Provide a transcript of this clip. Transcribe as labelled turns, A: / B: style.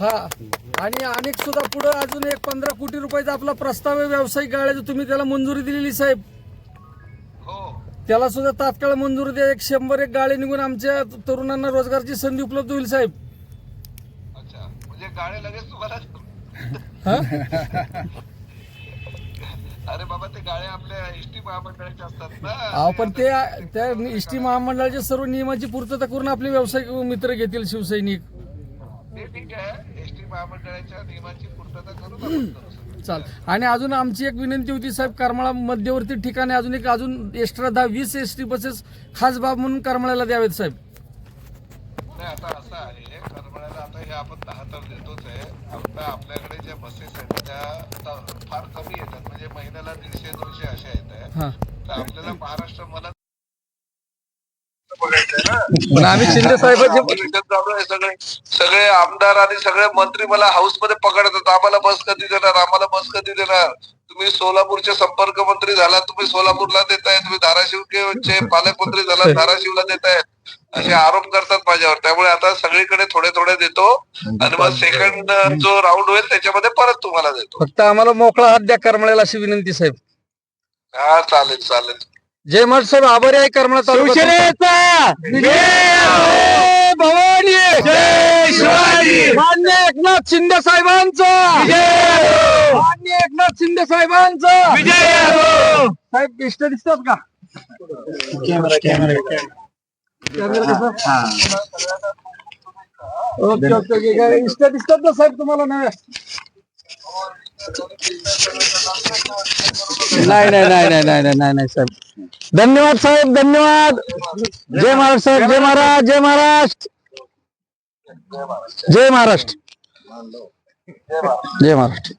A: हा. आणि अनेक सुद्धा पुढे अजून एक पंधरा कोटी रुपयाचा आपला प्रस्ताव आहे व्यावसायिक गाळ्याचा तुम्ही त्याला मंजुरी दिलेली साहेब.
B: हो.
A: त्याला सुद्धा तात्काळ मंजुरी द्या. एक शंभर एक गाळे निघून आमच्या तरुणांना रोजगारची संधी उपलब्ध होईल साहेब.
B: अच्छा. म्हणजे गाळे लगेच तुम्हाला
A: हा?
B: अरे बाबा ते गाळे आपल्या एसटी महामंडळाचे असतात ना.
A: अहो पण ते त्या एसटी महामंडळाच्या सर्व नियमाची पूर्तता करून आपले व्यावसायिक मित्र घेतील शिवसैनिक.
B: ते ठीक आहे. एसटी महामंडळाच्या नियमाची पूर्तता करून आपण करू सगळं.
A: चाल. आणि अजून आमची एक विनंती होती साहेब करमाळा मध्यवर्ती ठिकाणी अजून एक अजून एक्स्ट्रा दहा वीस एस टी बसेस खास बाब म्हणून करमाळ्याला द्यावेत साहेब.
B: नाही आता असं आहे. करमाळ्याला आता हे आपण दहा तर देतोच आहे. आता आपल्याकडे ज्या बसेस आहेत त्या आता फार कमी येतात. म्हणजे महिन्याला दीडशे दोनशे येत
A: हा.
B: तर आपल्याला महाराष्ट्र मला
A: पण आम्ही शिंदे
B: सगळे सगळे आमदार आणि सगळे मंत्री मला हाऊसमध्ये पकडतात आम्हाला बस कधी देणार? आम्हाला बस कधी देणार? तुम्ही सोलापूरचे संपर्क मंत्री झाला तुम्ही सोलापूरला देताय. तुम्ही धाराशिवचे पालकमंत्री झाला धाराशिवला देताय असे आरोप करतात माझ्यावर. त्यामुळे आता सगळीकडे थोडे थोडे देतो. आणि मग सेकंड जो राऊंड होईल त्याच्यामध्ये परत तुम्हाला देतो.
A: फक्त आम्हाला मोकळा हात द्या करमाळ्याला अशी विनंती साहेब.
B: हा चालेल चालेल.
A: जय मठ साहेब आभारी आहे करमाळा भवानी! मान्य एकनाथ शिंदे साहेबांचं! मान्य एकनाथ शिंदे साहेबांचं! साहेब इष्ट दिसतात का? ओके ओके ओके काय इस्टेट दिसतात ना साहेब तुम्हाला नव्या नाही नाही नाही नाही नाही नाही नाही साहेब. धन्यवाद साहेब धन्यवाद. जय महाराज साहेब जय महाराज जय महाराष्ट्र जय महाराष्ट्र. जय महाराष्ट्र.